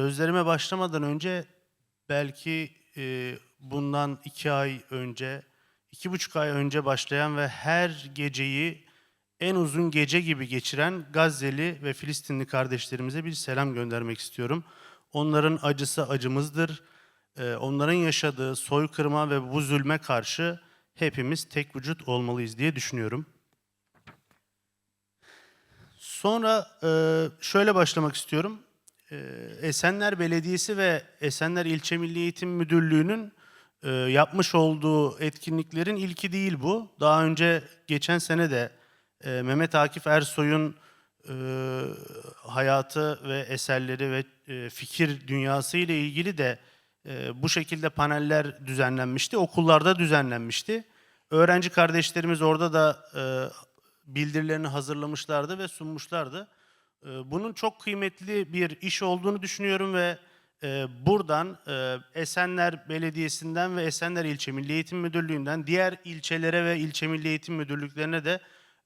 Sözlerime başlamadan önce belki e, bundan iki ay önce, iki buçuk ay önce başlayan ve her geceyi en uzun gece gibi geçiren Gazze'li ve Filistinli kardeşlerimize bir selam göndermek istiyorum. Onların acısı acımızdır. E, onların yaşadığı soykırıma ve bu zulme karşı hepimiz tek vücut olmalıyız diye düşünüyorum. Sonra e, şöyle başlamak istiyorum. E, Esenler Belediyesi ve Esenler İlçe Milli Eğitim Müdürlüğü'nün e, yapmış olduğu etkinliklerin ilki değil bu. Daha önce geçen sene de e, Mehmet Akif Ersoy'un e, hayatı ve eserleri ve fikir dünyası ile ilgili de bu şekilde paneller düzenlenmişti. Okullarda düzenlenmişti. Öğrenci kardeşlerimiz orada da bildirilerini hazırlamışlardı ve sunmuşlardı. E, Bunun çok kıymetli bir iş olduğunu düşünüyorum ve e, buradan e, Esenler Belediyesi'nden ve Esenler İlçe Milli Eğitim Müdürlüğü'nden diğer ilçelere ve ilçe milli eğitim müdürlüklerine de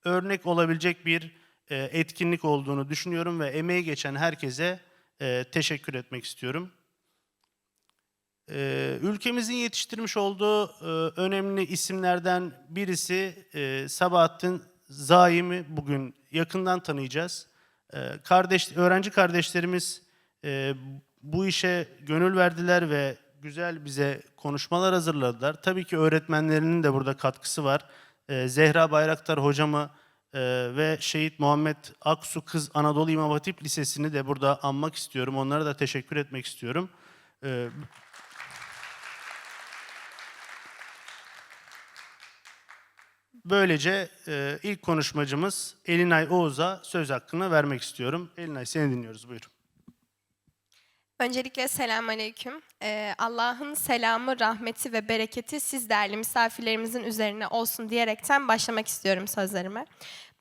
örnek olabilecek bir e, etkinlik olduğunu düşünüyorum ve emeği geçen herkese teşekkür etmek istiyorum. Ee, ülkemizin yetiştirmiş olduğu önemli isimlerden birisi Sabahattin Zaim'i bugün yakından tanıyacağız. Ee, kardeş, öğrenci kardeşlerimiz e, bu işe gönül verdiler ve güzel bize konuşmalar hazırladılar. Tabii ki öğretmenlerinin de burada katkısı var. Ee, Zehra Bayraktar hocamı e, ve Şehit Muhammed Aksu Kız Anadolu İmam Hatip Lisesi'ni de burada anmak istiyorum. Onlara da teşekkür etmek istiyorum. Ee, Böylece e, ilk konuşmacımız Elinay Oğuz'a söz hakkını vermek istiyorum. Elinay seni dinliyoruz buyurun. Öncelikle selamünaleyküm. Ee, Allah'ın selamı, rahmeti ve bereketi siz değerli misafirlerimizin üzerine olsun diyerekten başlamak istiyorum sözlerime.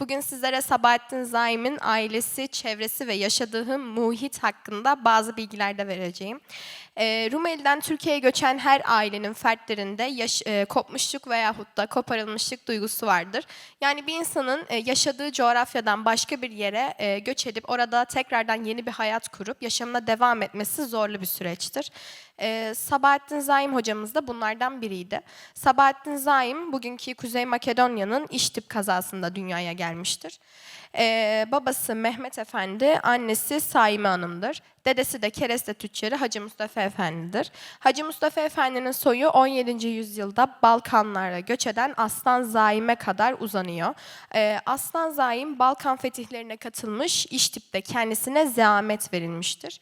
Bugün sizlere Sabahattin Zaim'in ailesi, çevresi ve yaşadığı muhit hakkında bazı bilgiler de vereceğim. Ee, Rumeli'den Türkiye'ye göçen her ailenin fertlerinde yaş- e, kopmuşluk veyahut da koparılmışlık duygusu vardır. Yani bir insanın e, yaşadığı coğrafyadan başka bir yere e, göç edip orada tekrardan yeni bir hayat kurup yaşamına devam etmesi zorlu bir süreçtir. Ee, Sabahattin Zaim hocamız da bunlardan biriydi. Sabahattin Zaim bugünkü Kuzey Makedonya'nın İştip kazasında dünyaya gelmiştir. Ee, babası Mehmet Efendi, annesi Saime Hanım'dır. Dedesi de kereste tüccarı Hacı Mustafa Efendi'dir. Hacı Mustafa Efendi'nin soyu 17. yüzyılda Balkanlara göç eden Aslan Zaim'e kadar uzanıyor. Ee, Aslan Zaim Balkan fetihlerine katılmış, İştip'te kendisine zahmet verilmiştir.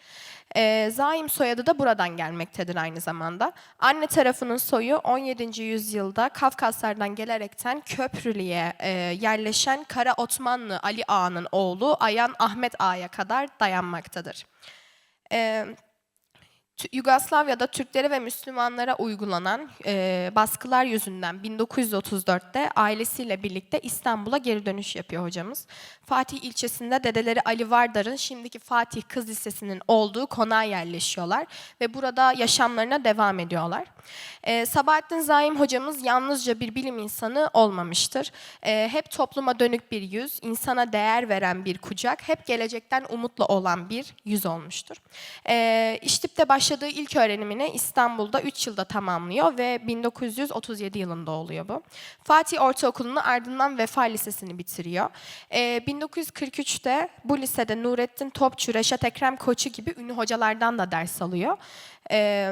Ee, Zaim soyadı da buradan gelmektedir aynı zamanda. Anne tarafının soyu 17. yüzyılda Kafkaslardan gelerekten Köprülü'ye e, yerleşen Kara Osmanlı Ali Ağa'nın oğlu Ayan Ahmet Ağa'ya kadar dayanmaktadır. Tü- Yugoslavya'da Türklere ve Müslümanlara uygulanan e, baskılar yüzünden 1934'te ailesiyle birlikte İstanbul'a geri dönüş yapıyor hocamız. Fatih ilçesinde dedeleri Ali Vardar'ın şimdiki Fatih Kız Lisesi'nin olduğu konağa yerleşiyorlar ve burada yaşamlarına devam ediyorlar. E, Sabahattin Zaim hocamız yalnızca bir bilim insanı olmamıştır. E, hep topluma dönük bir yüz, insana değer veren bir kucak, hep gelecekten umutlu olan bir yüz olmuştur. E, İştip'te başladığı ilk öğrenimini İstanbul'da 3 yılda tamamlıyor ve 1937 yılında oluyor bu. Fatih Ortaokulu'nu ardından Vefa Lisesi'ni bitiriyor. E, 1943'te bu lisede Nurettin Topçu, Reşat Ekrem Koçu gibi ünlü hocalardan da ders alıyor. E,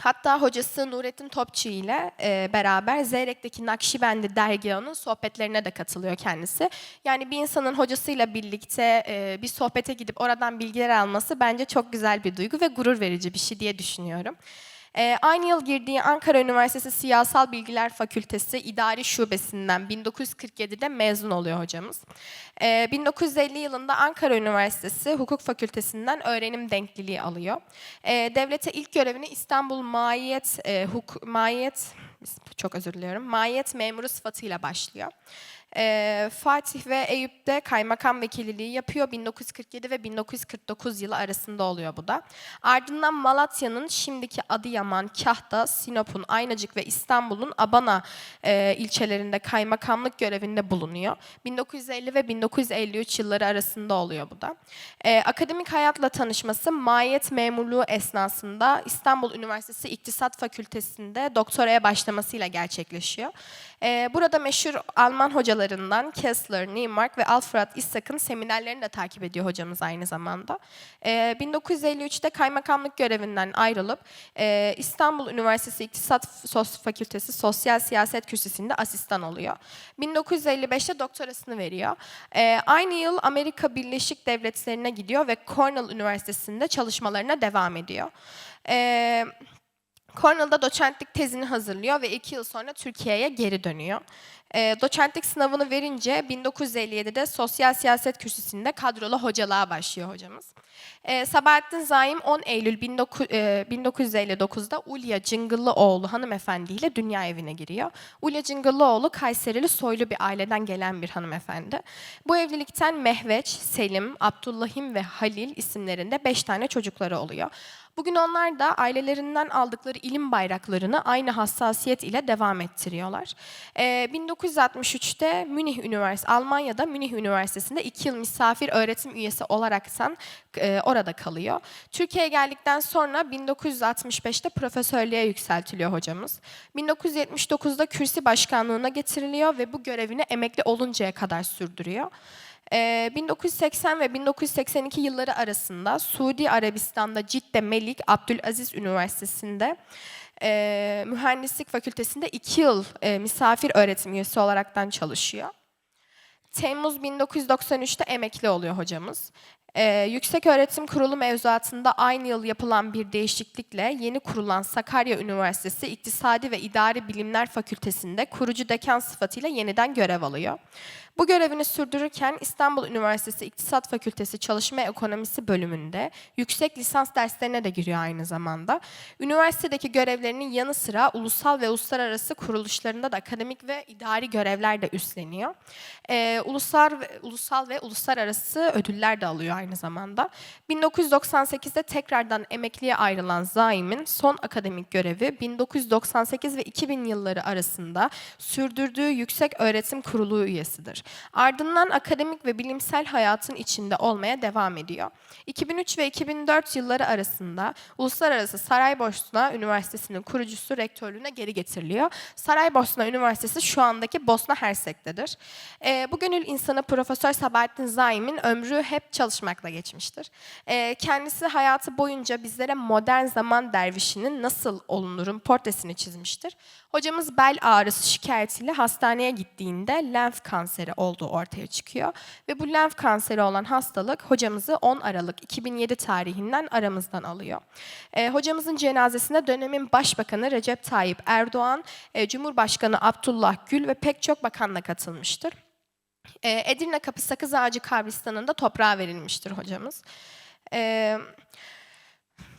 Hatta hocası Nurettin Topçu ile e, beraber Zeyrek'teki Nakşibendi dergahının sohbetlerine de katılıyor kendisi. Yani bir insanın hocasıyla birlikte e, bir sohbete gidip oradan bilgiler alması bence çok güzel bir duygu ve gurur verici bir şey diye düşünüyorum. E, aynı yıl girdiği Ankara Üniversitesi Siyasal Bilgiler Fakültesi İdari Şubesi'nden 1947'de mezun oluyor hocamız. E, 1950 yılında Ankara Üniversitesi Hukuk Fakültesinden öğrenim denkliliği alıyor. E, devlete ilk görevini İstanbul Maiyet e, Huk Maiyet çok özür diliyorum. Maiyet memuru sıfatıyla başlıyor. Ee, Fatih ve Eyüp'te kaymakam vekilliği yapıyor. 1947 ve 1949 yılı arasında oluyor bu da. Ardından Malatya'nın şimdiki Adıyaman, Kahta, Sinop'un, Aynacık ve İstanbul'un Abana e, ilçelerinde kaymakamlık görevinde bulunuyor. 1950 ve 1953 yılları arasında oluyor bu da. Ee, akademik hayatla tanışması mahiyet memurluğu esnasında İstanbul Üniversitesi İktisat Fakültesi'nde doktoraya başlamasıyla gerçekleşiyor. Ee, burada meşhur Alman hocalarından Kessler, Neymark ve Alfred Isak'ın seminerlerini de takip ediyor hocamız aynı zamanda. Ee, 1953'te kaymakamlık görevinden ayrılıp e, İstanbul Üniversitesi İktisat Fakültesi Sosyal Siyaset Kürsüsü'nde asistan oluyor. 1955'te doktorasını veriyor. Ee, aynı yıl Amerika Birleşik Devletleri'ne gidiyor ve Cornell Üniversitesi'nde çalışmalarına devam ediyor. Ee, Cornell'da doçentlik tezini hazırlıyor ve iki yıl sonra Türkiye'ye geri dönüyor. E, doçentlik sınavını verince 1957'de Sosyal Siyaset Kürsüsü'nde kadrolu hocalığa başlıyor hocamız. E, Sabahattin Zaim 10 Eylül 19, e, 1959'da Ulya Cıngıllıoğlu hanımefendiyle dünya evine giriyor. Ulya Cıngıllıoğlu Kayserili soylu bir aileden gelen bir hanımefendi. Bu evlilikten Mehveç, Selim, Abdullahim ve Halil isimlerinde 5 tane çocukları oluyor. Bugün onlar da ailelerinden aldıkları ilim bayraklarını aynı hassasiyet ile devam ettiriyorlar. Ee, 1963'te Münih Üniversitesi, Almanya'da Münih Üniversitesi'nde iki yıl misafir öğretim üyesi olaraktan e, orada kalıyor. Türkiye'ye geldikten sonra 1965'te profesörlüğe yükseltiliyor hocamız. 1979'da kürsü başkanlığına getiriliyor ve bu görevini emekli oluncaya kadar sürdürüyor. Ee, 1980 ve 1982 yılları arasında Suudi Arabistan'da Cidde Melik Abdülaziz Üniversitesi'nde e, Mühendislik Fakültesi'nde iki yıl e, misafir öğretim üyesi olaraktan çalışıyor. Temmuz 1993'te emekli oluyor hocamız. Ee, Yüksek Öğretim Kurulu mevzuatında aynı yıl yapılan bir değişiklikle yeni kurulan Sakarya Üniversitesi İktisadi ve İdari Bilimler Fakültesi'nde kurucu dekan sıfatıyla yeniden görev alıyor. Bu görevini sürdürürken İstanbul Üniversitesi İktisat Fakültesi Çalışma Ekonomisi bölümünde yüksek lisans derslerine de giriyor aynı zamanda. Üniversitedeki görevlerinin yanı sıra ulusal ve uluslararası kuruluşlarında da akademik ve idari görevler de üstleniyor. Ee, ulusal, ulusal ve uluslararası ödüller de alıyor aynı zamanda. 1998'de tekrardan emekliye ayrılan Zaim'in son akademik görevi 1998 ve 2000 yılları arasında sürdürdüğü Yüksek Öğretim Kurulu üyesidir. Ardından akademik ve bilimsel hayatın içinde olmaya devam ediyor. 2003 ve 2004 yılları arasında Uluslararası Saraybosna Üniversitesi'nin kurucusu rektörlüğüne geri getiriliyor. Saraybosna Üniversitesi şu andaki Bosna Hersek'tedir. Ee, bu gönül insanı Profesör Sabahattin Zaim'in ömrü hep çalışmakla geçmiştir. Ee, kendisi hayatı boyunca bizlere modern zaman dervişinin nasıl olunurun portresini çizmiştir. Hocamız bel ağrısı şikayetiyle hastaneye gittiğinde lenf kanseri olduğu ortaya çıkıyor. Ve bu lenf kanseri olan hastalık hocamızı 10 Aralık 2007 tarihinden aramızdan alıyor. Ee, hocamızın cenazesine dönemin Başbakanı Recep Tayyip Erdoğan, e, Cumhurbaşkanı Abdullah Gül ve pek çok bakanla katılmıştır. Ee, Edirne Kapı Sakız Ağacı kabristanında toprağa verilmiştir hocamız. Ee,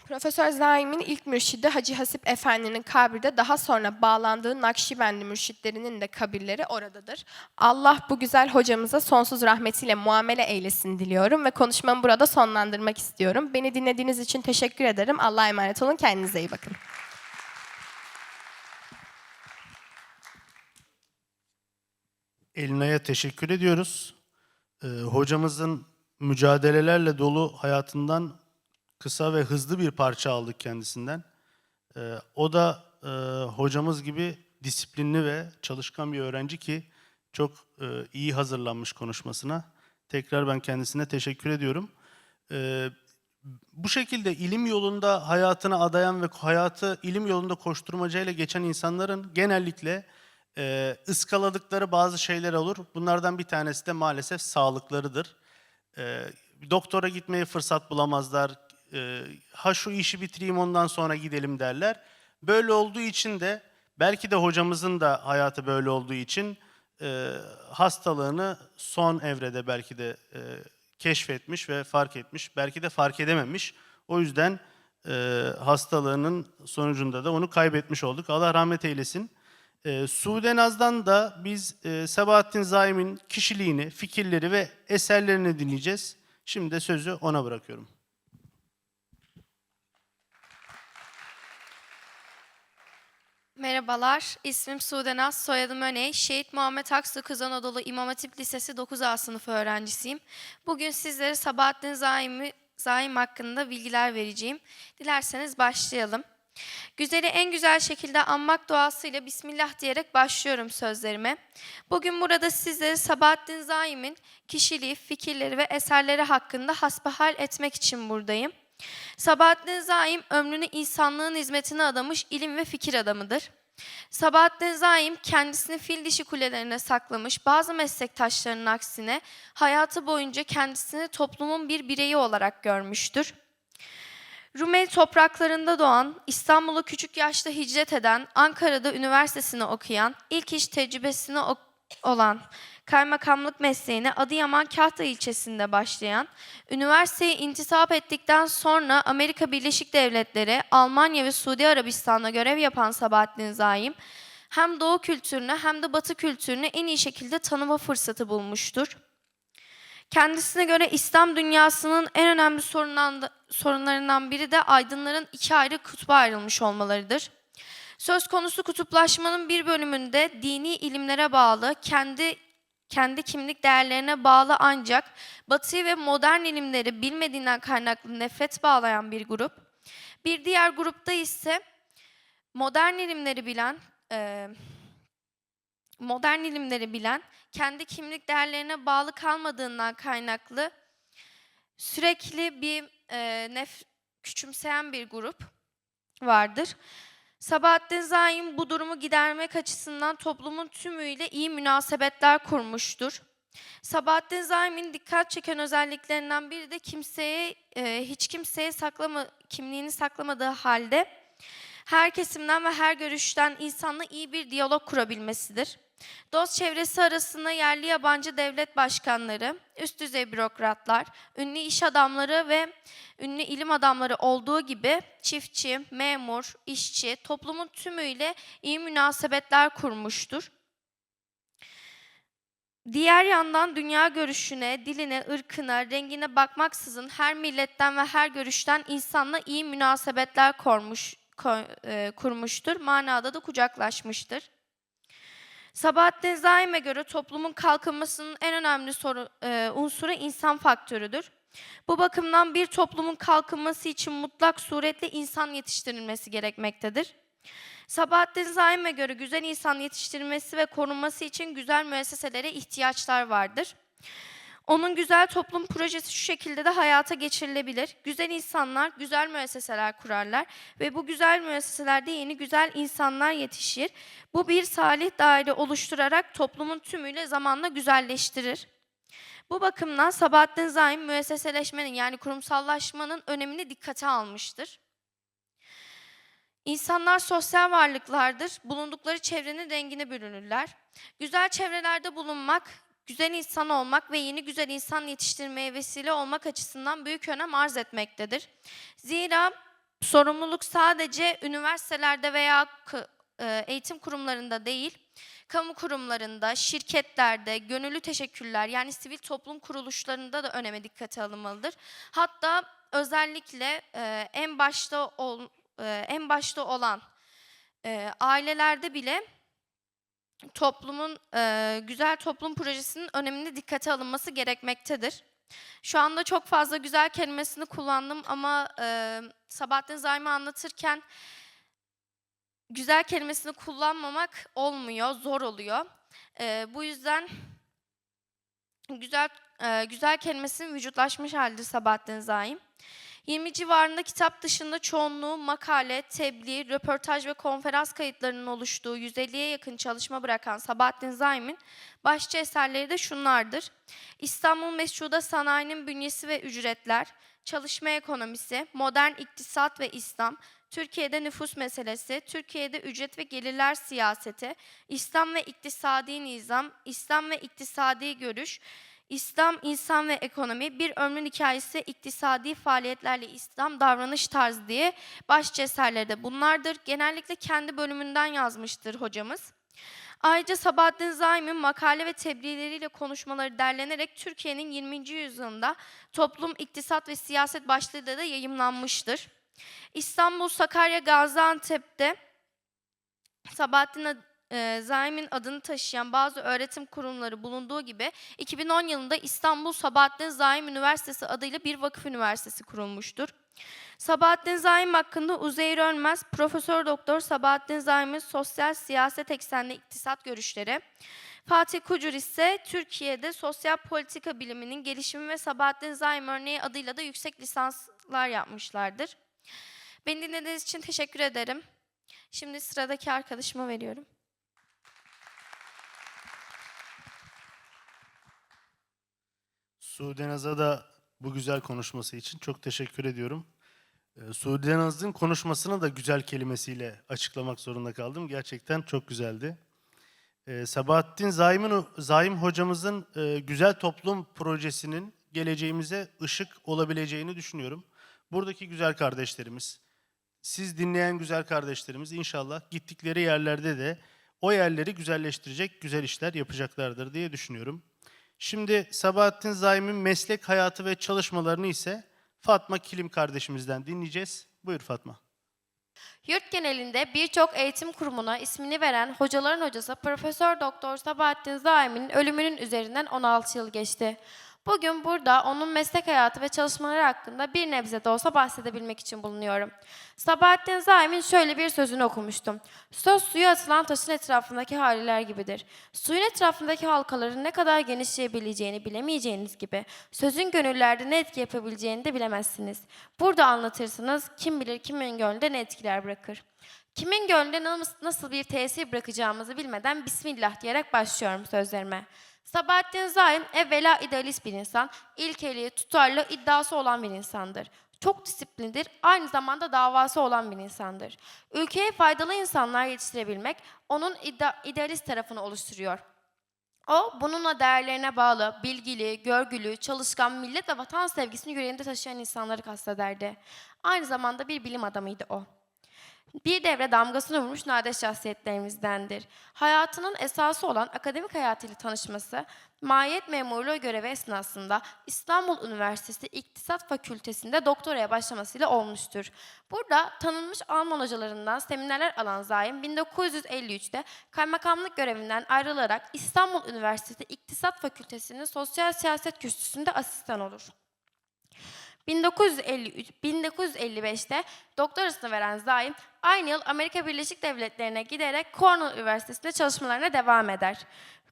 Profesör Zaim'in ilk mürşidi Hacı Hasip Efendi'nin kabri de daha sonra bağlandığı Nakşibendi mürşitlerinin de kabirleri oradadır. Allah bu güzel hocamıza sonsuz rahmetiyle muamele eylesin diliyorum ve konuşmamı burada sonlandırmak istiyorum. Beni dinlediğiniz için teşekkür ederim. Allah'a emanet olun. Kendinize iyi bakın. Elina'ya teşekkür ediyoruz. Ee, hocamızın mücadelelerle dolu hayatından kısa ve hızlı bir parça aldık kendisinden. Ee, o da e, hocamız gibi disiplinli ve çalışkan bir öğrenci ki çok e, iyi hazırlanmış konuşmasına. Tekrar ben kendisine teşekkür ediyorum. Ee, bu şekilde ilim yolunda hayatını adayan ve hayatı ilim yolunda koşturmacayla geçen insanların genellikle e, ıskaladıkları bazı şeyler olur. Bunlardan bir tanesi de maalesef sağlıklarıdır. E, doktora gitmeye fırsat bulamazlar. E, ha şu işi bitireyim ondan sonra gidelim derler. Böyle olduğu için de belki de hocamızın da hayatı böyle olduğu için e, hastalığını son evrede belki de e, keşfetmiş ve fark etmiş. Belki de fark edememiş. O yüzden e, hastalığının sonucunda da onu kaybetmiş olduk. Allah rahmet eylesin. E, Sude Naz'dan da biz e, Sabahattin Zaim'in kişiliğini, fikirleri ve eserlerini dinleyeceğiz. Şimdi de sözü ona bırakıyorum. Merhabalar, ismim Sude Naz, soyadım Öney. Şehit Muhammed Aksu Kız Anadolu İmam Hatip Lisesi 9A sınıfı öğrencisiyim. Bugün sizlere Sabahattin Zaim'i, Zaim hakkında bilgiler vereceğim. Dilerseniz başlayalım. Güzeli en güzel şekilde anmak duasıyla Bismillah diyerek başlıyorum sözlerime. Bugün burada sizlere Sabahattin Zaim'in kişiliği, fikirleri ve eserleri hakkında hasbihal etmek için buradayım. Sabahattin Zaim ömrünü insanlığın hizmetine adamış ilim ve fikir adamıdır. Sabahattin Zaim kendisini fil dişi kulelerine saklamış bazı meslektaşlarının aksine hayatı boyunca kendisini toplumun bir bireyi olarak görmüştür. Rumeli topraklarında doğan, İstanbul'a küçük yaşta hicret eden, Ankara'da üniversitesini okuyan, ilk iş tecrübesine ok- olan, kaymakamlık mesleğine Adıyaman Kahta ilçesinde başlayan, üniversiteye intisap ettikten sonra Amerika Birleşik Devletleri, Almanya ve Suudi Arabistan'da görev yapan Sabahattin Zaim, hem Doğu kültürünü hem de Batı kültürünü en iyi şekilde tanıma fırsatı bulmuştur. Kendisine göre İslam dünyasının en önemli sorunlarından biri de aydınların iki ayrı kutba ayrılmış olmalarıdır. Söz konusu kutuplaşmanın bir bölümünde dini ilimlere bağlı, kendi kendi kimlik değerlerine bağlı ancak batıyı ve modern ilimleri bilmediğinden kaynaklı nefret bağlayan bir grup. Bir diğer grupta ise modern ilimleri bilen, modern ilimleri bilen, kendi kimlik değerlerine bağlı kalmadığından kaynaklı sürekli bir e, nef küçümseyen bir grup vardır. Sabahattin Zaim bu durumu gidermek açısından toplumun tümüyle iyi münasebetler kurmuştur. Sabahattin Zaim'in dikkat çeken özelliklerinden biri de kimseye e, hiç kimseye saklama kimliğini saklamadığı halde her kesimden ve her görüşten insanla iyi bir diyalog kurabilmesidir. Dost çevresi arasında yerli yabancı devlet başkanları, üst düzey bürokratlar, ünlü iş adamları ve ünlü ilim adamları olduğu gibi çiftçi, memur, işçi, toplumun tümüyle iyi münasebetler kurmuştur. Diğer yandan dünya görüşüne, diline, ırkına, rengine bakmaksızın her milletten ve her görüşten insanla iyi münasebetler kurmuş, e, kurmuştur. Manada da kucaklaşmıştır. Sabahattin Zaim'e göre toplumun kalkınmasının en önemli soru, e, unsuru insan faktörüdür. Bu bakımdan bir toplumun kalkınması için mutlak suretle insan yetiştirilmesi gerekmektedir. Sabahattin Zaim'e göre güzel insan yetiştirilmesi ve korunması için güzel müesseselere ihtiyaçlar vardır. Onun güzel toplum projesi şu şekilde de hayata geçirilebilir. Güzel insanlar güzel müesseseler kurarlar ve bu güzel müesseselerde yeni güzel insanlar yetişir. Bu bir salih daire oluşturarak toplumun tümüyle zamanla güzelleştirir. Bu bakımdan Sabahattin Zaim müesseseleşmenin yani kurumsallaşmanın önemini dikkate almıştır. İnsanlar sosyal varlıklardır. Bulundukları çevrenin rengine bürünürler. Güzel çevrelerde bulunmak, güzel insan olmak ve yeni güzel insan yetiştirmeye vesile olmak açısından büyük önem arz etmektedir. Zira sorumluluk sadece üniversitelerde veya e, eğitim kurumlarında değil, kamu kurumlarında, şirketlerde, gönüllü teşekkürler yani sivil toplum kuruluşlarında da öneme dikkate alınmalıdır. Hatta özellikle e, en başta e, en başta olan ailelerde bile toplumun e, güzel toplum projesinin önemini dikkate alınması gerekmektedir. Şu anda çok fazla güzel kelimesini kullandım ama e, Sabahattin Zaim'i anlatırken güzel kelimesini kullanmamak olmuyor, zor oluyor. E, bu yüzden güzel e, güzel kelimesinin vücutlaşmış halidir Sabahattin Zaim. 20 civarında kitap dışında çoğunluğu makale, tebliğ, röportaj ve konferans kayıtlarının oluştuğu 150'ye yakın çalışma bırakan Sabahattin Zaim'in başlıca eserleri de şunlardır. İstanbul Mescuda Sanayi'nin bünyesi ve ücretler, çalışma ekonomisi, modern iktisat ve İslam, Türkiye'de nüfus meselesi, Türkiye'de ücret ve gelirler siyaseti, İslam ve iktisadi nizam, İslam ve iktisadi görüş, İslam, insan ve ekonomi, bir ömrün hikayesi, iktisadi faaliyetlerle İslam davranış tarzı diye başlıca eserleri de bunlardır. Genellikle kendi bölümünden yazmıştır hocamız. Ayrıca Sabahattin Zaim'in makale ve tebliğleriyle konuşmaları derlenerek Türkiye'nin 20. yüzyılında toplum, iktisat ve siyaset başlığıyla da yayımlanmıştır. İstanbul, Sakarya, Gaziantep'te Sabahattin e, Zaim'in adını taşıyan bazı öğretim kurumları bulunduğu gibi 2010 yılında İstanbul Sabahattin Zaim Üniversitesi adıyla bir vakıf üniversitesi kurulmuştur. Sabahattin Zaim hakkında Uzeyir Ölmez, Profesör Doktor Sabahattin Zaim'in sosyal siyaset eksenli iktisat görüşleri, Fatih Kucur ise Türkiye'de sosyal politika biliminin gelişimi ve Sabahattin Zaim örneği adıyla da yüksek lisanslar yapmışlardır. Beni dinlediğiniz için teşekkür ederim. Şimdi sıradaki arkadaşıma veriyorum. Naz'a da bu güzel konuşması için çok teşekkür ediyorum. Ee, konuşmasını da güzel kelimesiyle açıklamak zorunda kaldım. Gerçekten çok güzeldi. Ee, Sabahattin Zaim'in, Zaim hocamızın e, Güzel Toplum projesinin geleceğimize ışık olabileceğini düşünüyorum. Buradaki güzel kardeşlerimiz, siz dinleyen güzel kardeşlerimiz inşallah gittikleri yerlerde de o yerleri güzelleştirecek güzel işler yapacaklardır diye düşünüyorum. Şimdi Sabahattin Zaim'in meslek hayatı ve çalışmalarını ise Fatma Kilim kardeşimizden dinleyeceğiz. Buyur Fatma. Yurt genelinde birçok eğitim kurumuna ismini veren hocaların hocası Profesör Doktor Sabahattin Zaim'in ölümünün üzerinden 16 yıl geçti. Bugün burada onun meslek hayatı ve çalışmaları hakkında bir nebze de olsa bahsedebilmek için bulunuyorum. Sabahattin Zaim'in şöyle bir sözünü okumuştum. Söz suya atılan taşın etrafındaki haliler gibidir. Suyun etrafındaki halkaların ne kadar genişleyebileceğini bilemeyeceğiniz gibi sözün gönüllerde ne etki yapabileceğini de bilemezsiniz. Burada anlatırsınız kim bilir kimin gönlünde ne etkiler bırakır. Kimin gönlünde nas- nasıl bir tesir bırakacağımızı bilmeden Bismillah diyerek başlıyorum sözlerime. Sabahattin Zaim evvela idealist bir insan, ilkeli, tutarlı, iddiası olan bir insandır. Çok disiplinlidir, aynı zamanda davası olan bir insandır. Ülkeye faydalı insanlar yetiştirebilmek onun idealist tarafını oluşturuyor. O bununla değerlerine bağlı, bilgili, görgülü, çalışkan, millet ve vatan sevgisini yüreğinde taşıyan insanları kastederdi. Aynı zamanda bir bilim adamıydı o. Bir devre damgasını vurmuş nadir şahsiyetlerimizdendir. Hayatının esası olan akademik hayatıyla tanışması, mahiyet memurluğu görevi esnasında İstanbul Üniversitesi İktisat Fakültesi'nde doktoraya başlamasıyla olmuştur. Burada tanınmış Alman hocalarından seminerler alan Zaim, 1953'te kaymakamlık görevinden ayrılarak İstanbul Üniversitesi İktisat Fakültesi'nin Sosyal Siyaset Kürsüsü'nde asistan olur. 1953, 1955'te doktorasını veren Zaim, aynı yıl Amerika Birleşik Devletleri'ne giderek Cornell Üniversitesi'nde çalışmalarına devam eder.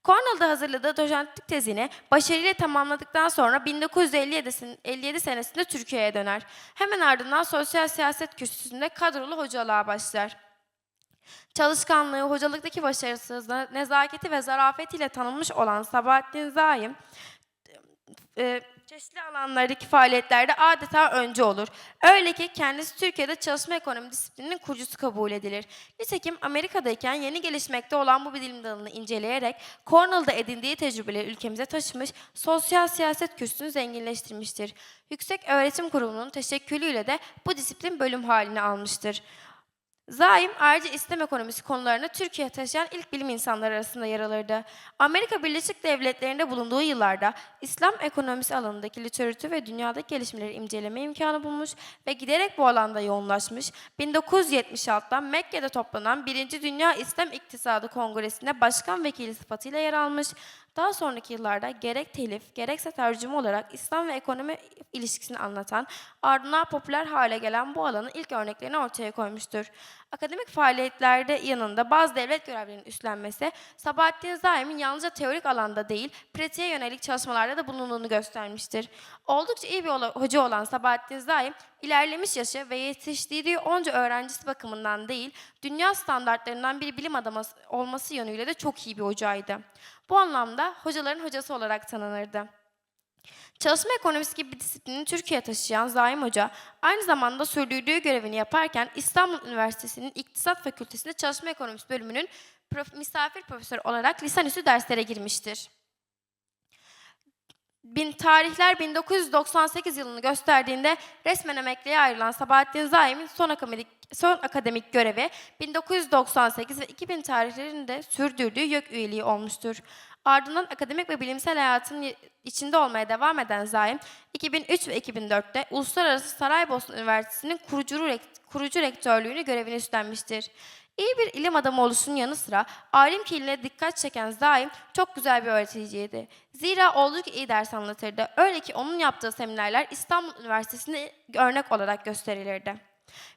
Cornell'da hazırladığı doçentlik tezini başarıyla tamamladıktan sonra 1957 sen- 57 senesinde Türkiye'ye döner. Hemen ardından sosyal siyaset kürsüsünde kadrolu hocalığa başlar. Çalışkanlığı, hocalıktaki başarısızlığı, nezaketi ve zarafetiyle tanınmış olan Sabahattin Zaim, e, çeşitli alanlardaki faaliyetlerde adeta önce olur. Öyle ki kendisi Türkiye'de çalışma ekonomi disiplininin kurucusu kabul edilir. Nitekim Amerika'dayken yeni gelişmekte olan bu bilim dalını inceleyerek Cornell'da edindiği tecrübeleri ülkemize taşımış, sosyal siyaset kürsüsünü zenginleştirmiştir. Yüksek Öğretim Kurumu'nun teşekkülüyle de bu disiplin bölüm halini almıştır. Zaim ayrıca İslam ekonomisi konularını Türkiye'ye taşıyan ilk bilim insanları arasında yer alırdı. Amerika Birleşik Devletleri'nde bulunduğu yıllarda İslam ekonomisi alanındaki literatür ve dünyadaki gelişmeleri inceleme imkanı bulmuş ve giderek bu alanda yoğunlaşmış. 1976'da Mekke'de toplanan 1. Dünya İslam İktisadı Kongresi'nde başkan vekili sıfatıyla yer almış. Daha sonraki yıllarda gerek telif gerekse tercüme olarak İslam ve ekonomi ilişkisini anlatan ardından popüler hale gelen bu alanın ilk örneklerini ortaya koymuştur. Akademik faaliyetlerde yanında bazı devlet görevlerinin üstlenmesi Sabahattin Zaim'in yalnızca teorik alanda değil, pratiğe yönelik çalışmalarda da bulunduğunu göstermiştir. Oldukça iyi bir hoca olan Sabahattin Zaim, ilerlemiş yaşı ve yetiştirdiği onca öğrencisi bakımından değil, dünya standartlarından bir bilim adamı olması yönüyle de çok iyi bir hocaydı. Bu anlamda hocaların hocası olarak tanınırdı. Çalışma ekonomisi gibi bir disiplini Türkiye'ye taşıyan Zaim Hoca, aynı zamanda sürdürdüğü görevini yaparken İstanbul Üniversitesi'nin İktisat Fakültesi'nde Çalışma Ekonomisi bölümünün prof- misafir profesör olarak lisanüstü derslere girmiştir. Bin tarihler 1998 yılını gösterdiğinde resmen emekliye ayrılan Sabahattin Zaim'in son akademik, son akademik görevi 1998 ve 2000 tarihlerinde sürdürdüğü YÖK üyeliği olmuştur. Ardından akademik ve bilimsel hayatın içinde olmaya devam eden Zaim, 2003 ve 2004'te Uluslararası Saraybosna Üniversitesi'nin kurucu, kurucu rektörlüğünü görevini üstlenmiştir. İyi bir ilim adamı oluşunun yanı sıra alim kiliğine dikkat çeken Zaim çok güzel bir öğreticiydi. Zira oldukça iyi ders anlatırdı. Öyle ki onun yaptığı seminerler İstanbul Üniversitesi'nde örnek olarak gösterilirdi.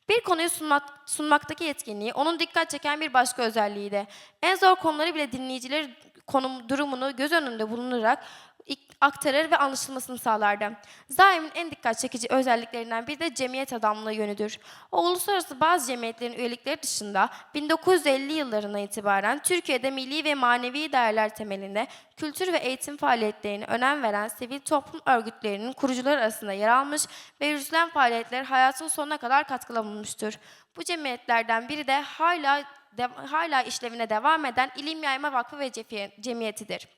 Bir konuyu sunmak, sunmaktaki yetkinliği onun dikkat çeken bir başka özelliğiydi. En zor konuları bile dinleyiciler konum durumunu göz önünde bulunarak ik- aktarır ve anlaşılmasını sağlardı. Zaim'in en dikkat çekici özelliklerinden biri de cemiyet adamlığı yönüdür. O uluslararası bazı cemiyetlerin üyelikleri dışında 1950 yıllarına itibaren Türkiye'de milli ve manevi değerler temelinde kültür ve eğitim faaliyetlerine önem veren sivil toplum örgütlerinin kurucuları arasında yer almış ve yürütülen faaliyetler hayatın sonuna kadar katkıda bulunmuştur. Bu cemiyetlerden biri de hala de- hala işlevine devam eden İlim Yayma Vakfı ve Cemiyetidir.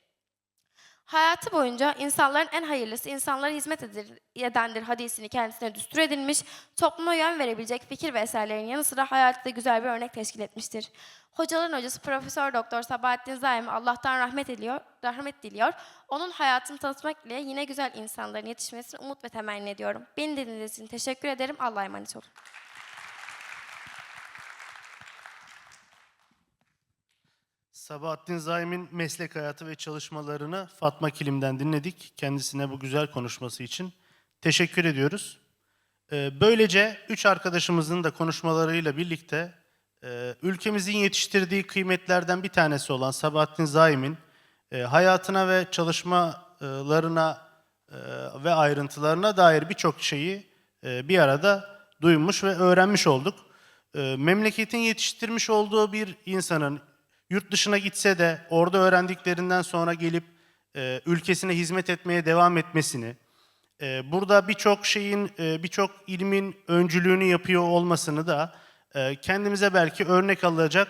Hayatı boyunca insanların en hayırlısı insanlara hizmet edendir hadisini kendisine düstur edilmiş, topluma yön verebilecek fikir ve eserlerin yanı sıra hayatta güzel bir örnek teşkil etmiştir. Hocaların hocası Profesör Doktor Sabahattin Zaim Allah'tan rahmet ediyor, rahmet diliyor. Onun hayatını tanıtmak ile yine güzel insanların yetişmesini umut ve temenni ediyorum. Beni dinlediğiniz için teşekkür ederim. Allah'a emanet olun. Sabahattin Zaim'in meslek hayatı ve çalışmalarını Fatma Kilim'den dinledik. Kendisine bu güzel konuşması için teşekkür ediyoruz. Ee, Böylece üç arkadaşımızın da konuşmalarıyla birlikte e, ülkemizin yetiştirdiği kıymetlerden bir tanesi olan Sabahattin Zaim'in e, hayatına ve çalışmalarına e, ve ayrıntılarına dair birçok şeyi bir arada duymuş ve öğrenmiş olduk. Memleketin yetiştirmiş olduğu bir insanın yurt dışına gitse de orada öğrendiklerinden sonra gelip e, ülkesine hizmet etmeye devam etmesini, e, burada birçok şeyin, e, birçok ilmin öncülüğünü yapıyor olmasını da e, kendimize belki örnek alacak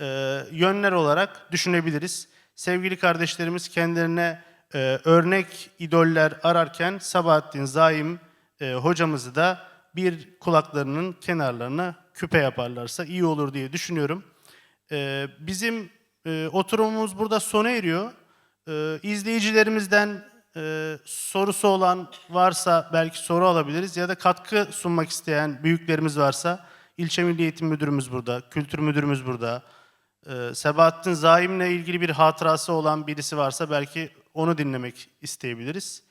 e, yönler olarak düşünebiliriz. Sevgili kardeşlerimiz kendilerine e, örnek idoller ararken Sabahattin Zaim e, hocamızı da bir kulaklarının kenarlarına küpe yaparlarsa iyi olur diye düşünüyorum. Ee, bizim e, oturumumuz burada sona eriyor. Ee, izleyicilerimizden e, sorusu olan varsa belki soru alabiliriz ya da katkı sunmak isteyen büyüklerimiz varsa ilçe Milli Eğitim Müdürümüz burada, Kültür Müdürümüz burada. Ee, Sebahattin Zaim'le ilgili bir hatırası olan birisi varsa belki onu dinlemek isteyebiliriz.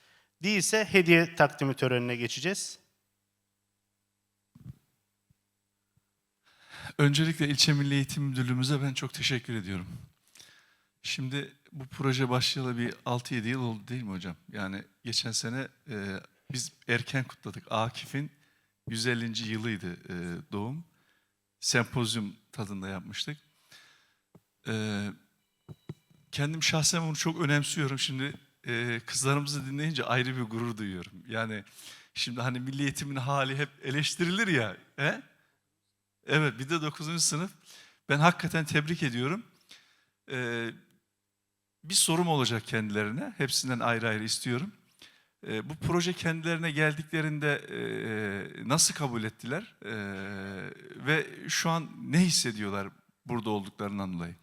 Değilse hediye takdimi törenine geçeceğiz. Öncelikle İlçe Milli Eğitim Müdürlüğümüze ben çok teşekkür ediyorum. Şimdi bu proje başlayalı bir 6-7 yıl oldu değil mi hocam? Yani geçen sene e, biz erken kutladık. Akif'in 150. yılıydı e, doğum. Sempozyum tadında yapmıştık. E, kendim şahsen bunu çok önemsiyorum. Şimdi e, kızlarımızı dinleyince ayrı bir gurur duyuyorum. Yani şimdi hani milli eğitimin hali hep eleştirilir ya. He? Evet bir de 9. sınıf. Ben hakikaten tebrik ediyorum. Ee, bir sorum olacak kendilerine. Hepsinden ayrı ayrı istiyorum. Ee, bu proje kendilerine geldiklerinde e, nasıl kabul ettiler? Ee, ve şu an ne hissediyorlar burada olduklarından dolayı?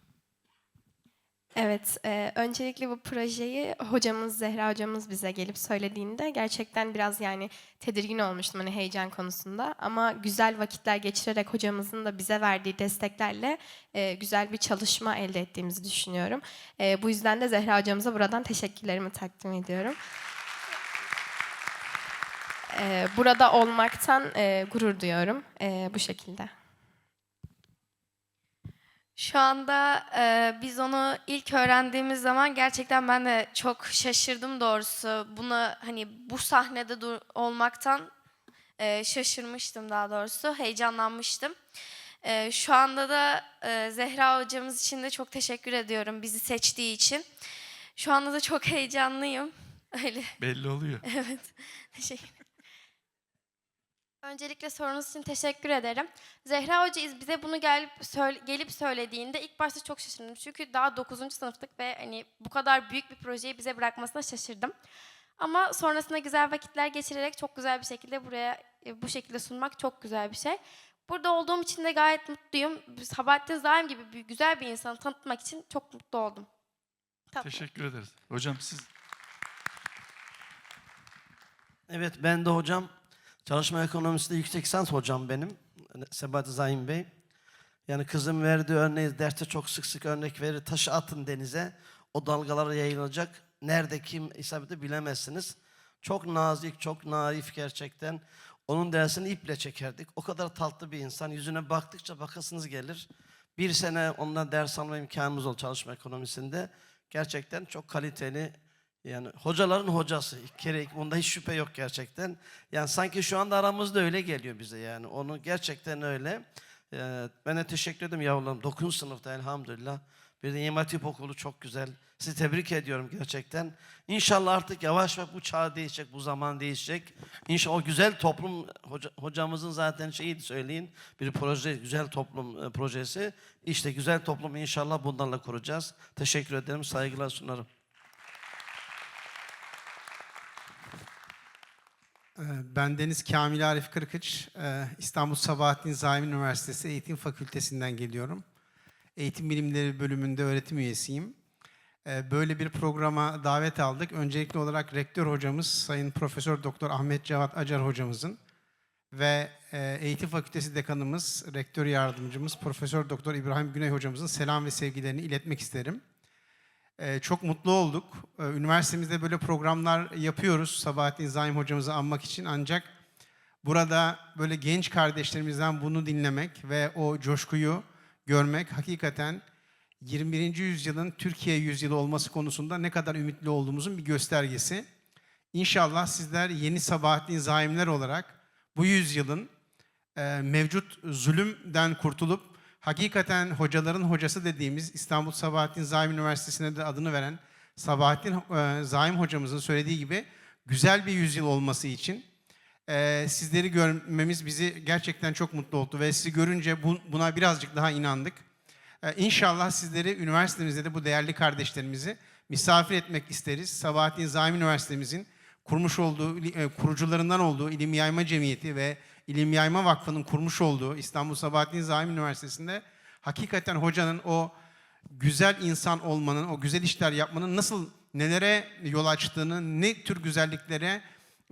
Evet, e, öncelikle bu projeyi hocamız Zehra hocamız bize gelip söylediğinde gerçekten biraz yani tedirgin olmuştum hani heyecan konusunda. Ama güzel vakitler geçirerek hocamızın da bize verdiği desteklerle e, güzel bir çalışma elde ettiğimizi düşünüyorum. E, bu yüzden de Zehra hocamıza buradan teşekkürlerimi takdim ediyorum. E, burada olmaktan e, gurur duyuyorum e, bu şekilde. Şu anda e, biz onu ilk öğrendiğimiz zaman gerçekten ben de çok şaşırdım doğrusu. Buna hani bu sahnede dur- olmaktan e, şaşırmıştım daha doğrusu. Heyecanlanmıştım. E, şu anda da e, Zehra hocamız için de çok teşekkür ediyorum bizi seçtiği için. Şu anda da çok heyecanlıyım. Öyle. Belli oluyor. Evet. Teşekkür Öncelikle sorunuz için teşekkür ederim. Zehra Hoca iz- bize bunu gelip söyle- gelip söylediğinde ilk başta çok şaşırdım. Çünkü daha 9. sınıftık ve hani bu kadar büyük bir projeyi bize bırakmasına şaşırdım. Ama sonrasında güzel vakitler geçirerek çok güzel bir şekilde buraya e, bu şekilde sunmak çok güzel bir şey. Burada olduğum için de gayet mutluyum. Sabahattin Zaim gibi bir, güzel bir insanı tanıtmak için çok mutlu oldum. Tatlım. Teşekkür ederiz. Hocam siz Evet ben de hocam çalışma ekonomisinde yüksek lisans hocam benim. Sebat Zaim Bey. Yani kızım verdiği örneği derste çok sık sık örnek verir. Taşı atın denize. O dalgalara yayılacak. Nerede kim isabeti bilemezsiniz. Çok nazik, çok naif gerçekten. Onun dersini iple çekerdik. O kadar tatlı bir insan. Yüzüne baktıkça bakasınız gelir. Bir sene ondan ders alma imkanımız oldu çalışma ekonomisinde. Gerçekten çok kaliteli yani hocaların hocası. Kere bunda hiç şüphe yok gerçekten. Yani sanki şu anda aramızda öyle geliyor bize yani. Onu gerçekten öyle. Ee, ben de teşekkür ederim yavrularım. 9. sınıfta elhamdülillah. Bir de İmam Okulu çok güzel. Sizi tebrik ediyorum gerçekten. İnşallah artık yavaş yavaş bu çağ değişecek, bu zaman değişecek. İnşallah o güzel toplum, hoca- hocamızın zaten şeyi söyleyin, bir proje, güzel toplum e, projesi. İşte güzel toplum inşallah bunlarla kuracağız. Teşekkür ederim, saygılar sunarım. Ben Deniz Kamil Arif Kırkıç, e, İstanbul Sabahattin Zaim Üniversitesi Eğitim Fakültesinden geliyorum. Eğitim Bilimleri bölümünde öğretim üyesiyim. Ee, Böyle bir programa davet aldık. Öncelikli olarak rektör hocamız Sayın Profesör Doktor Ahmet Cevat Acar hocamızın ve Eğitim Fakültesi dekanımız, rektör yardımcımız Profesör Doktor İbrahim Güney hocamızın selam ve sevgilerini iletmek isterim. Ee, çok mutlu olduk. Ee, üniversitemizde böyle programlar yapıyoruz Sabahattin Zaim hocamızı anmak için ancak burada böyle genç kardeşlerimizden bunu dinlemek ve o coşkuyu görmek hakikaten 21. yüzyılın Türkiye yüzyılı olması konusunda ne kadar ümitli olduğumuzun bir göstergesi. İnşallah sizler yeni Sabahattin Zaimler olarak bu yüzyılın e, mevcut zulümden kurtulup hakikaten hocaların hocası dediğimiz İstanbul Sabahattin Zaim Üniversitesi'ne de adını veren Sabahattin e, Zaim hocamızın söylediği gibi güzel bir yüzyıl olması için e, sizleri görmemiz bizi gerçekten çok mutlu oldu ve sizi görünce bu- buna birazcık daha inandık. E, İnşallah sizleri üniversitemizde de bu değerli kardeşlerimizi misafir etmek isteriz. Sabahattin Zaim Üniversitemizin kurmuş olduğu, e, kurucularından olduğu İlim Yayma Cemiyeti ve İlim Yayma Vakfı'nın kurmuş olduğu İstanbul Sabahattin Zaim Üniversitesi'nde hakikaten hocanın o güzel insan olmanın, o güzel işler yapmanın nasıl nelere yol açtığını, ne tür güzelliklere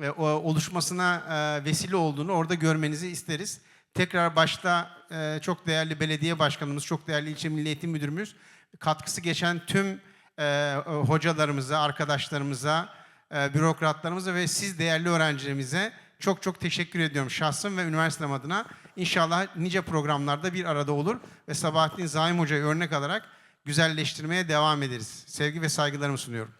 e, oluşmasına e, vesile olduğunu orada görmenizi isteriz. Tekrar başta e, çok değerli belediye başkanımız, çok değerli ilçe milli eğitim müdürümüz, katkısı geçen tüm hocalarımıza, arkadaşlarımıza, bürokratlarımıza ve siz değerli öğrencilerimize çok çok teşekkür ediyorum şahsım ve üniversitem adına. İnşallah nice programlarda bir arada olur ve Sabahattin Zaim Hoca'yı örnek alarak güzelleştirmeye devam ederiz. Sevgi ve saygılarımı sunuyorum.